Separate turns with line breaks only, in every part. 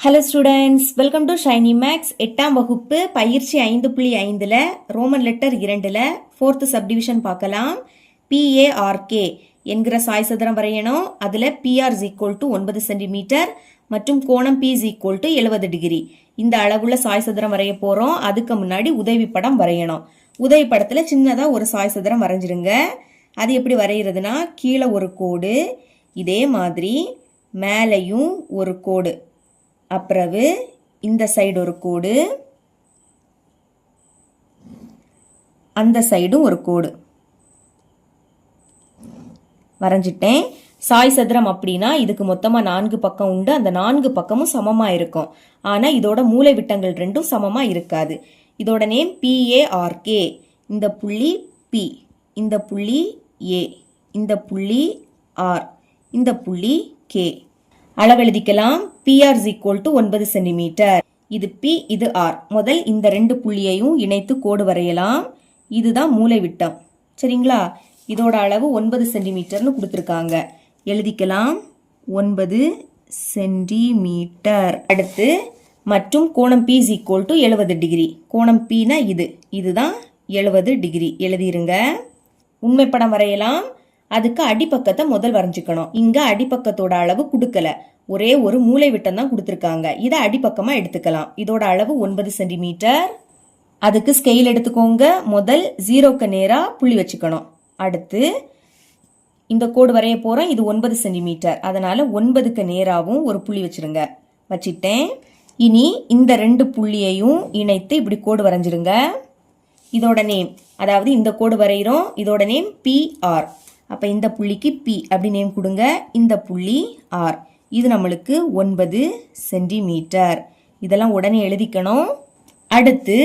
Hello students welcome to Shiny Max எட்டாம் வகுப்பு பயிற்சி ஐந்து புள்ளி ஐந்தில் ரோமன் லெட்டர் இரண்டில் ஃபோர்த்து சப்டிவிஷன் பார்க்கலாம். பிஏஆர்கே என்கிற சாய் சதுரம் வரையணும். அதில் பிஆர் ஈக்குவல் டு ஒன்பது சென்டிமீட்டர் மற்றும் கோணம் பி ஈக்குவல் டு எழுபது டிகிரி இந்த அளவுள்ள சாய் சதுரம் வரைய போகிறோம் அதுக்கு முன்னாடி உதவி படம் வரையணும். உதவி படத்தில் சின்னதாக ஒரு சாய் சதுரம் வரைஞ்சிருங்க. அது எப்படி வரைகிறதுனா கீழே ஒரு கோடு இதே மாதிரி மேலேயும் ஒரு கோடு. அப்புறவு இந்த சைடு ஒரு கோடு. அந்த சைடும் ஒரு கோடு. வரைஞ்சிட்டேன். சாய் சதுரம் அப்படின்னா இதுக்கு மொத்தமாக நான்கு பக்கம் உண்டு. அந்த நான்கு பக்கமும் சமமாக இருக்கும். ஆனால் இதோட மூளை விட்டங்கள் ரெண்டும் சமமாக இருக்காது. இதோட நேம் பிஏஆர்கே இந்த புள்ளி பி இந்த புள்ளி ஏ இந்த புள்ளி ஆர் இந்த புள்ளி கே அளவெழுதிக்கலாம். பிஆர் ஈக்குவல் டு ஒன்பது சென்டிமீட்டர் இது பி இது ஆர் முதல் இந்த ரெண்டு புள்ளியையும் இணைத்து கோடு வரையலாம். இதுதான் மூலை விட்டம். சரிங்களா? இதோட அளவு ஒன்பது சென்டிமீட்டர்னு கொடுத்துருக்காங்க. எழுதிக்கலாம். ஒன்பது சென்டிமீட்டர் அடுத்து மற்றும் கோணம் பி இஸ் ஈக்குவல் டு எழுபது டிகிரி கோணம் பினா இது. இதுதான் எழுபது டிகிரி எழுதிருங்க. உண்மைப்படம் வரையலாம். அதுக்கு அடிப்பக்கத்தை முதல் வரைஞ்சிக்கணும். இங்க அடிப்பக்கத்தோட அளவு கொடுக்கல. ஒரே ஒரு மூலை விட்டம் தான் கொடுத்துருக்காங்க. இதை அடிப்பக்கமா எடுத்துக்கலாம். இதோட அளவு ஒன்பது சென்டிமீட்டர். அதுக்கு ஸ்கெயில் எடுத்துக்கோங்க. முதல் ஜீரோக்கு நேரா புள்ளி வச்சுக்கணும். அடுத்து இந்த கோடு வரைய போறோம். இது ஒன்பது சென்டிமீட்டர். அதனால ஒன்பதுக்கு நேராவும் ஒரு புள்ளி வச்சிருங்க. வச்சிட்டேன். இனி இந்த ரெண்டு புள்ளியையும் இணைத்து இப்படி கோடு வரைஞ்சிருங்க. இதோட நேம் அதாவது இந்த கோடு வரைகிறோம். இதோட நேம் பிஆர் அப்போ இந்த புள்ளிக்கு பி அப்படி நேம் கொடுங்க. இந்த புள்ளி ஆர் இது நம்மளுக்கு ஒன்பது சென்டிமீட்டர். இதெல்லாம் உடனே எழுதிக்கணும். அடுத்து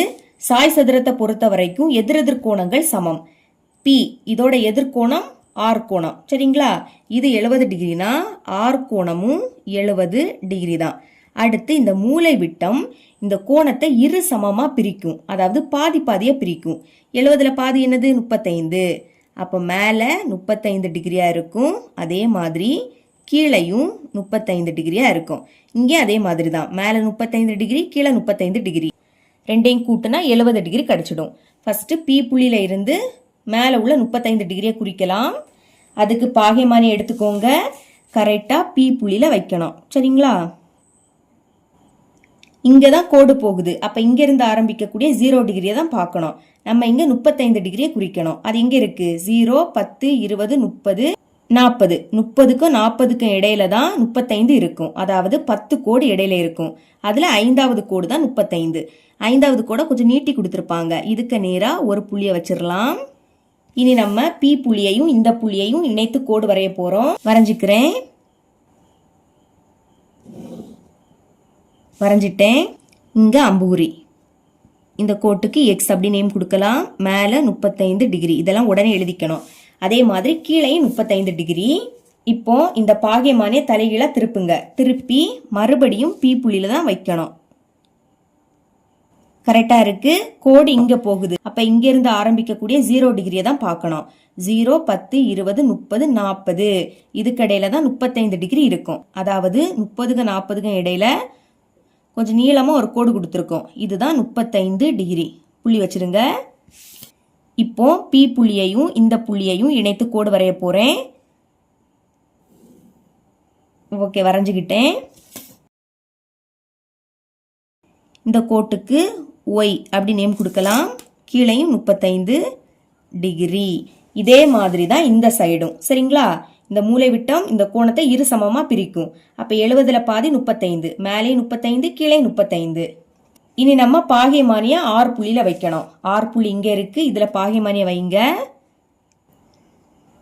சாய் சதுரத்தை பொறுத்த வரைக்கும் எதிரெதிர் கோணங்கள் சமம். பி இதோட எதிர்கோணம் ஆர் கோணம். சரிங்களா? இது எழுபது டிகிரினா ஆர் கோணமும் எழுபது டிகிரி தான். அடுத்து இந்த மூலை விட்டம் இந்த கோணத்தை இரு சமமாக பிரிக்கும். அதாவது பாதி பாதியாக பிரிக்கும். எழுபதில் பாதி என்னது? முப்பத்தைந்து. அப்போ மேலே முப்பத்தைந்து டிகிரியாக இருக்கும். அதே மாதிரி கீழையும் முப்பத்தைந்து டிகிரியாக இருக்கும். இங்கே அதே மாதிரி தான் மேலே முப்பத்தைந்து டிகிரி கீழே முப்பத்தைந்து டிகிரி. ரெண்டையும் கூட்டினா எழுபது டிகிரி கிடச்சிடும். ஃபஸ்ட்டு பி புள்ளியில் இருந்து மேலே உள்ள முப்பத்தைந்து டிகிரியை குறிக்கலாம். அதுக்கு பாகைமானி எடுத்துக்கோங்க. கரெக்டாக பி புள்ளியில் வைக்கணும். சரிங்களா? இங்கே தான் கோடு போகுது. அப்போ இங்கேருந்து ஆரம்பிக்கக்கூடிய ஜீரோ டிகிரியை தான் பார்க்கணும். நம்ம இங்கே முப்பத்தைந்து டிகிரியை குறிக்கணும். அது எங்கே இருக்குது ஜீரோ பத்து இருபது முப்பது நாற்பது முப்பதுக்கும் நாற்பதுக்கும் இடையில தான் முப்பத்தைந்து இருக்கும். அதாவது பத்து கோடு இடையில இருக்கும். அதில் ஐந்தாவது கோடு தான் முப்பத்தைந்து. ஐந்தாவது கோடை கொஞ்சம் நீட்டி கொடுத்துருப்பாங்க. இதுக்கு நேராக ஒரு புள்ளியை வச்சிடலாம். இனி நம்ம பி புள்ளியையும் இந்த புள்ளியையும் இணைத்து கோடு வரைய போகிறோம் வரைஞ்சிக்கிறேன். வரைஞ்சிட்டேன். இங்கே அம்பூரி இந்த கோட்டுக்கு எக்ஸ் அப்படி நேம் கொடுக்கலாம். மேலே முப்பத்தைந்து டிகிரி இதெல்லாம் உடனே எழுதிக்கணும். அதே மாதிரி கீழே முப்பத்தைந்து டிகிரி இப்போ இந்த பாகைமானிய தலைகீழாக திருப்புங்க. திருப்பி மறுபடியும் பி புள்ளியில தான் வைக்கணும். கரெக்டாக இருக்குது கோடு இங்கே போகுது. அப்போ இங்கேருந்து ஆரம்பிக்கக்கூடிய ஜீரோ டிகிரியை தான் பார்க்கணும். ஜீரோ பத்து இருபது முப்பது நாற்பது இதுக்கடையில தான் முப்பத்தைந்து டிகிரி இருக்கும். அதாவது முப்பதுக்கு நாற்பதுக்கும் இடையில கொஞ்சம் நீளமாக ஒரு கோடு கொடுத்துருக்கோம். இதுதான் முப்பத்தைந்து டிகிரி. புள்ளி வச்சிருங்க. இப்போ பி புள்ளியையும் இந்த புள்ளியையும் இணைத்து கோடு வரைய போகிறேன் ஓகே வரைஞ்சிக்கிட்டேன். இந்த கோட்டுக்கு ஒய் அப்படி நேம் கொடுக்கலாம். கீழையும் முப்பத்தைந்து டிகிரி. இதே மாதிரி தான் இந்த சைடும் சரிங்களா? இந்த மூலை விட்டம் இந்த கோணத்தை இரு சமமாக பிரிக்கும். அப்போ எழுபதுல பாதி முப்பத்தைந்து மேலே முப்பத்தைந்து கீழே முப்பத்தைந்து. இனி நம்ம பாகைமானியை ஆறு புள்ளியில் வைக்கணும். ஆறு புள்ளி இங்கே இருக்குது இதில் பாகைமானியை வைங்க.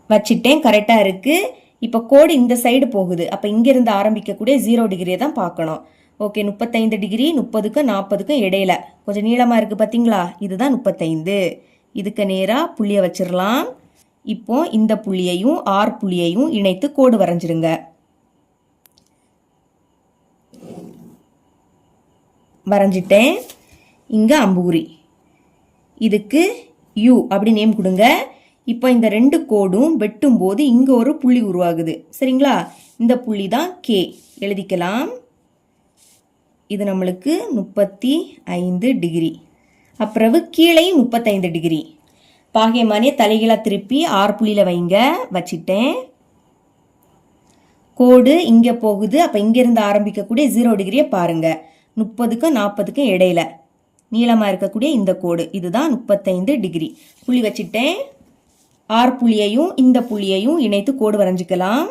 வச்சுட்டேன் கரெக்டாக இருக்குது இப்போ கோடு இந்த சைடு போகுது. அப்போ இங்கேருந்து ஆரம்பிக்கக்கூடிய ஜீரோ டிகிரியை தான் பார்க்கணும். ஓகே முப்பத்தைந்து டிகிரி முப்பதுக்கும் நாற்பதுக்கும் இடையில. கொஞ்சம் நீளமாக இருக்குது பார்த்தீங்களா இதுதான் முப்பத்தைந்து. இதுக்கு நேராக புள்ளியை வச்சிடலாம் இப்போ இந்த புள்ளியையும் ஆர் புள்ளியையும் இணைத்து கோடு வரைஞ்சிருங்க. வரைஞ்சிட்டேன். இங்கே அம்பூரி இதுக்கு யூ அப்படி நேம் கொடுங்க. இப்போ இந்த ரெண்டு கோடும் வெட்டும் போது இங்கே ஒரு புள்ளி உருவாகுது. சரிங்களா? இந்த புள்ளி தான் கே எழுதிக்கலாம். இது நம்மளுக்கு முப்பத்தி ஐந்து டிகிரி. அப்புறவு கீழே முப்பத்தைந்து டிகிரி. பாகியமானே தலைகீழாக திருப்பி ஆறு புள்ளியில் வைங்க. வச்சிட்டேன். கோடு இங்கே போகுது. அப்போ இங்கேருந்து ஆரம்பிக்கக்கூடிய ஜீரோ டிகிரியை பாருங்கள் முப்பதுக்கும் நாற்பதுக்கும் இடையில நீளமாக இருக்கக்கூடிய இந்த கோடு. இதுதான் முப்பத்தைந்து டிகிரி புள்ளி வச்சிட்டேன். ஆறு புள்ளியையும் இந்த புள்ளியையும் இணைத்து கோடு வரைஞ்சிக்கலாம்.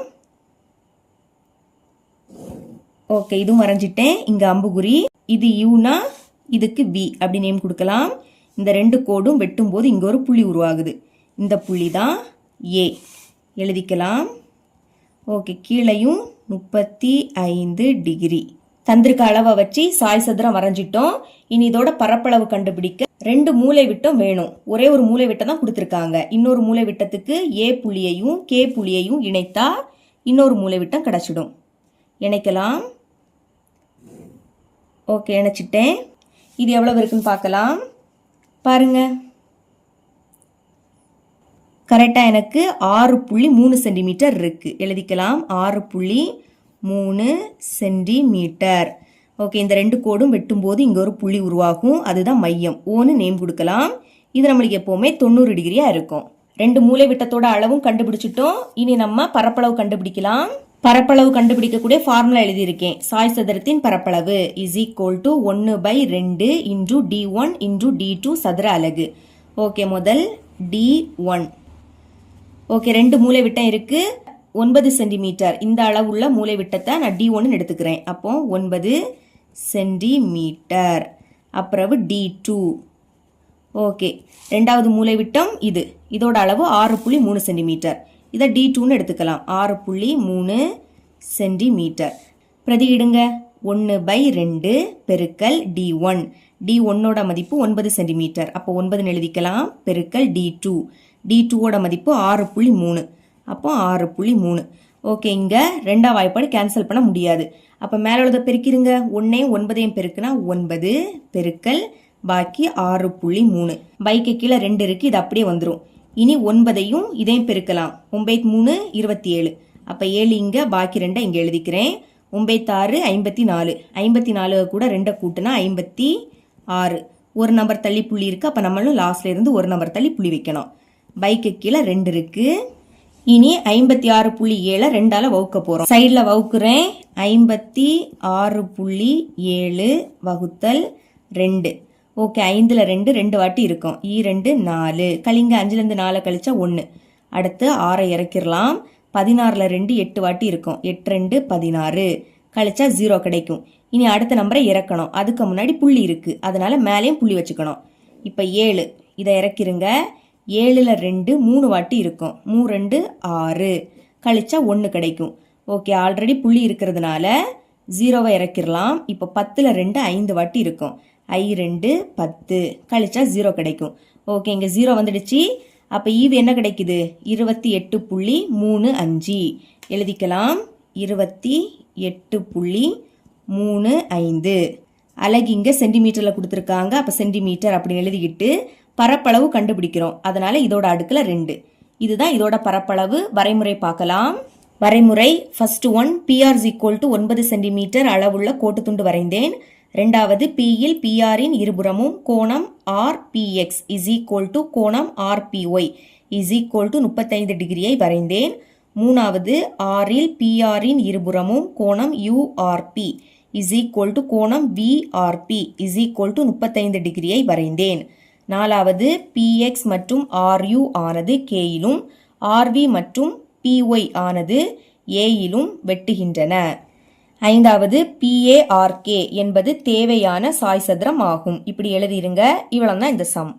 ஓகே இதுவும் வரைஞ்சிட்டேன். இங்கே அம்புகுறி. இது யூனா இதுக்கு வி. அப்படி நேம் கொடுக்கலாம். இந்த ரெண்டு கோடும் வெட்டும்போது இங்கே ஒரு புள்ளி உருவாகுது. இந்த புள்ளி தான் ஏ எழுதிக்கலாம். ஓகே கீழையும் முப்பத்தி ஐந்து டிகிரி. தந்திருக்க அளவை வச்சு சாய் சதுரம் வரைஞ்சிட்டோம். இனி இதோட பரப்பளவு கண்டுபிடிக்க ரெண்டு மூலை விட்டம் வேணும். ஒரே ஒரு மூலை விட்டம் தான் கொடுத்துருக்காங்க. இன்னொரு மூலை விட்டத்துக்கு ஏ புள்ளியையும் கே புள்ளியையும் இணைத்தா இன்னொரு மூலை விட்டம் கிடச்சிடும். இணைக்கலாம். ஓகே இணைச்சிட்டேன். இது எவ்வளவு இருக்குன்னு பார்க்கலாம். பாருங்க. கரெக்டாக எனக்கு ஆறு புள்ளி மூணு சென்டிமீட்டர் இருக்கு. எழுதிக்கலாம். ஆறு புள்ளி மூணு சென்டிமீட்டர். ஓகே இந்த ரெண்டு கோடும் வெட்டும்போது இங்கே ஒரு புள்ளி உருவாகும். அதுதான் மையம். ஓன்னு நேம் கொடுக்கலாம். இது நம்மளுக்கு எப்போவுமே தொண்ணூறு டிகிரியாக இருக்கும். ரெண்டு மூலை விட்டத்தோட அளவும் கண்டுபிடிச்சிட்டோம். இனி நம்ம பரப்பளவு கண்டுபிடிக்கலாம். பரப்பளவு கண்டுபிடிக்கக்கூடிய ஃபார்முலா எழுதியிருக்கேன். சாய் சதுரத்தின் பரப்பளவு இஸ் ஈக்குவல் டு ஒன்று பை ரெண்டு into d one into d two சதுர அலகு. ஓகே முதல் டி ஒன் ஓகே ரெண்டு மூளை விட்டம் இருக்கு. ஒன்பது சென்டிமீட்டர் இந்த அளவுள்ள மூலை விட்டத்தை நான் டி ஒன்னு எடுத்துக்கிறேன். அப்போ ஒன்பது சென்டிமீட்டர் அப்புறவு டி டூ ஓகே ரெண்டாவது மூளை விட்டம் இது. இதோட அளவு ஆறு புள்ளி மூணு சென்டிமீட்டர் இதை டி டூன்னு எடுத்துக்கலாம். ஆறு புள்ளி மூணு சென்டிமீட்டர். பிரதியிடுங்க ஒன்று பை ரெண்டு பெருக்கல் டி ஒன் டி ஒன்னோட மதிப்பு ஒன்பது சென்டிமீட்டர். அப்போ ஒன்பதுன்னு எழுதிக்கலாம். பெருக்கல் டி டூ டி டூவோட மதிப்பு ஆறு புள்ளி மூணு. அப்போ ஆறு புள்ளி மூணு. ஓகே இங்கே ரெண்டாம் வாய்ப்பாடு கேன்சல் பண்ண முடியாது. அப்போ மேலே உள்ளதை பெருக்கிருங்க ஒன்றையும் ஒன்பதையும் பெருக்குனா ஒன்பது பெருக்கல் பாக்கி ஆறு புள்ளி மூணு. பைக்கு கீழே ரெண்டு இருக்குது இது அப்படியே வந்துடும் இனி ஒன்பதையும் இதையும் பெருக்கலாம். ஒன்பது மூணு இருபத்தி ஏழு அப்போ ஏழு இங்கே பாக்கி ரெண்டை இங்கே எழுதிக்கிறேன். ஒன்பத்தாறு ஐம்பத்தி நாலு ஐம்பத்தி நாலு கூட ரெண்டை கூட்டினா ஐம்பத்தி ஆறு ஒரு நம்பர் தள்ளி புள்ளி இருக்குது அப்போ நம்மளும் லாஸ்ட்ல இருந்து ஒரு நம்பர் தள்ளி புள்ளி வைக்கணும். பைக்கு கீழே ரெண்டு இருக்குது இனி ஐம்பத்தி ஆறு புள்ளி ஏழை ரெண்டால் வகுக்க போகிறோம் சைடில் வகுக்கிறேன். ஐம்பத்தி ஆறு புள்ளி ஏழு வகுத்தல் ரெண்டு. ஓகே ஐந்தில் ரெண்டு ரெண்டு வாட்டி இருக்கும். ஈ ரெண்டு நாலு. கலிங்க அஞ்சுலேருந்து நாலு கழிச்சா ஒன்று அடுத்து ஆறை இறக்கிடலாம். பதினாறில் ரெண்டு எட்டு வாட்டி இருக்கும். எட்டு ரெண்டு பதினாறு. கழிச்சா ஜீரோ கிடைக்கும். இனி அடுத்த நம்பரை இறக்கணும். அதுக்கு முன்னாடி புள்ளி இருக்குது அதனால் மேலேயும் புள்ளி வச்சுக்கணும். இப்போ ஏழு. இதை இறக்கிருங்க. ஏழில் ரெண்டு மூணு வாட்டி இருக்கும். மூ ரெண்டு ஆறு. கழிச்சா ஒன்று கிடைக்கும். ஓகே ஆல்ரெடி புள்ளி இருக்கிறதுனால ஜீரோவை இறக்கிடலாம். இப்போ பத்தில் ரெண்டு ஐந்து வாட்டி இருக்கும். ஐ ரெண்டு பத்து. கழிச்சா ஜீரோ கிடைக்கும். ஓகே இங்கே ஜீரோ வந்துடுச்சு. அப்போ ஈவு என்ன கிடைக்குது? இருபத்தி எட்டு புள்ளி மூணு அஞ்சு. எழுதிக்கலாம். இருபத்தி எட்டு புள்ளி மூணு ஐந்து. அலகு இங்கே சென்டிமீட்டரில் கொடுத்துருக்காங்க. அப்போ சென்டிமீட்டர் அப்படின்னு எழுதிக்கிட்டு பரப்பளவு கண்டுபிடிக்கிறோம். அதனால் இதோட அடுக்கில் ரெண்டு. இதுதான் இதோட பரப்பளவு. வரைமுறை பார்க்கலாம். வரைமுறை first one PR equal to ஒன்பது சென்டிமீட்டர் அளவுள்ள கோட்டு துண்டு வரைந்தேன். ரெண்டாவது பியில் பிஆரின் இருபுறமும் கோணம் R PX is equal to கோணம் ஆர்பிஒய் இஸ் ஈக்குவல் டு முப்பத்தைந்து டிகிரியை வரைந்தேன். மூணாவது ஆரில் பிஆரின் இருபுறமும் கோணம் யூஆர்பி இஸ் ஈக்குவல் டு கோணம் விஆர்பி இஸ் ஈக்குவல் டு முப்பத்தைந்து டிகிரியை வரைந்தேன். நாலாவது பிஎக்ஸ் மற்றும் ஆர்யூ ஆனது கேயிலும் ஆர்வி மற்றும் பிஒய் ஆனது ஏயிலும் வெட்டுகின்றன. ஐந்தாவது பிஏஆர்கே என்பது தேவையான சாய் சதுரம் ஆகும். இப்படி எழுதிருங்க. இவ்வளவு தான் இந்த சம்